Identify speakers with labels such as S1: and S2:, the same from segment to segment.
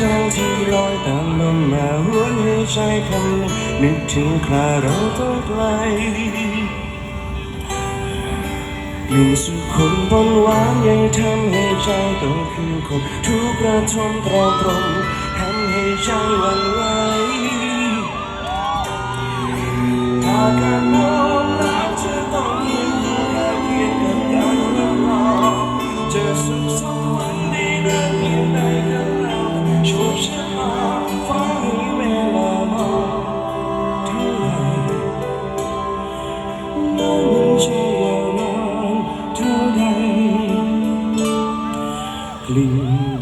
S1: จังที่ลอยตามลมมาหวนให้ใจคำนึกถึงคราเราต้องไกลกลิ่นสุขนบนหวานยังทำให้ใจต้องคืนคงทุกกระทมตรอตรงทำให้ใจวันไหว lì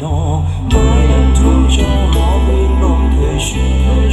S1: đó mãi em thương cho họ bên lòng thầy xuyên